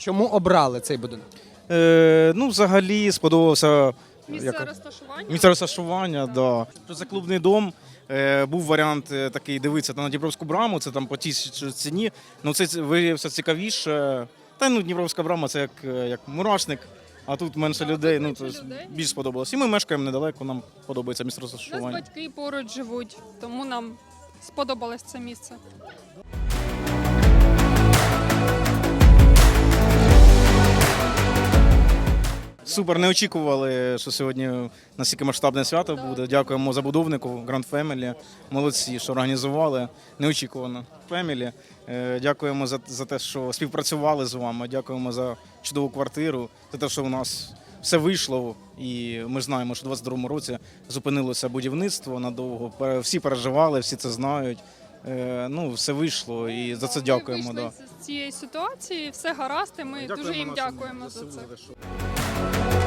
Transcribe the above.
Чому обрали цей будинок? Е, ну, взагалі сподобався Місце як- розташування. місце розташування. Да. Що Це клубний дом. Е, був варіант е, такий дивитися на Дніпровську браму, це там по тій ціні. Ну це ц- виявився цікавіше. Та ну Дніпровська брама це як, е, як мурашник, а тут менше Да, людей. тут Ну менше то людей. більш сподобалось. І ми мешкаємо недалеко, нам подобається місце У нас розташування. батьки поруч живуть, тому нам сподобалось це місце. Супер, не очікували, що сьогодні настільки масштабне свято буде. Дякуємо забудовнику Grand Family. Молодці, що організували. Неочікувано. Family. Е, Дякуємо за, за те, що співпрацювали з вами. Дякуємо за чудову квартиру, за те, що у нас все вийшло. І ми знаємо, що у 22-му році зупинилося будівництво надовго. Всі переживали, всі це знають. Е, Ну, все вийшло і за це Ми дякуємо. вийшли Да. з цієї ситуації, все гаразд, і ми дуже їм нашим дякуємо за це. Bye.